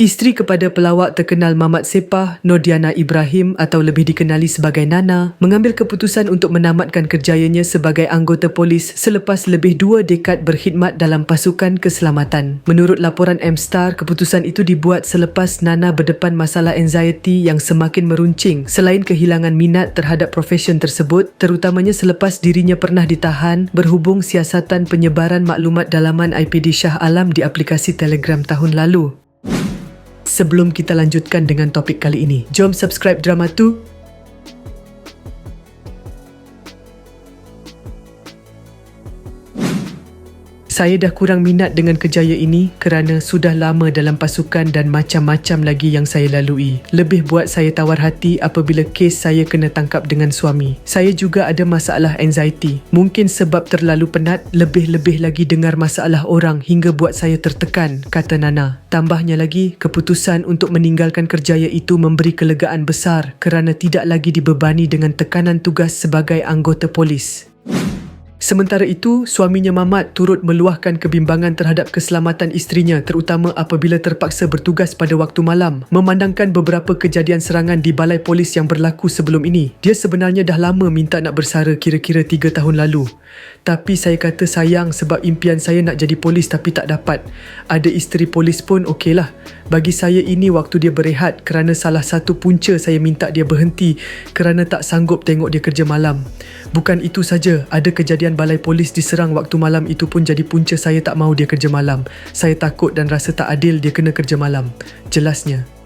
Isteri kepada pelawak terkenal Mamat Sepah, Nordiana Ibrahim atau lebih dikenali sebagai Nana, mengambil keputusan untuk menamatkan kerjayanya sebagai anggota polis selepas lebih dua dekad berkhidmat dalam pasukan keselamatan. Menurut laporan M-Star, keputusan itu dibuat selepas Nana berdepan masalah anxiety yang semakin meruncing selain kehilangan minat terhadap profesion tersebut, terutamanya selepas dirinya pernah ditahan berhubung siasatan penyebaran maklumat dalaman IPD Shah Alam di aplikasi Telegram tahun lalu. Sebelum kita lanjutkan dengan topik kali ini, jom subscribe drama tu Saya dah kurang minat dengan kerjaya ini kerana sudah lama dalam pasukan dan macam-macam lagi yang saya lalui. Lebih buat saya tawar hati apabila kes saya kena tangkap dengan suami. Saya juga ada masalah anxiety. Mungkin sebab terlalu penat, lebih-lebih lagi dengar masalah orang hingga buat saya tertekan, kata Nana. Tambahnya lagi, keputusan untuk meninggalkan kerjaya itu memberi kelegaan besar kerana tidak lagi dibebani dengan tekanan tugas sebagai anggota polis. Sementara itu, suaminya Mamat turut meluahkan kebimbangan terhadap keselamatan isterinya terutama apabila terpaksa bertugas pada waktu malam. Memandangkan beberapa kejadian serangan di balai polis yang berlaku sebelum ini, dia sebenarnya dah lama minta nak bersara kira-kira 3 tahun lalu. Tapi saya kata sayang sebab impian saya nak jadi polis tapi tak dapat. Ada isteri polis pun okeylah. Bagi saya ini waktu dia berehat kerana salah satu punca saya minta dia berhenti kerana tak sanggup tengok dia kerja malam. Bukan itu saja, ada kejadian balai polis diserang waktu malam itu pun jadi punca saya tak mau dia kerja malam. Saya takut dan rasa tak adil dia kena kerja malam. Jelasnya.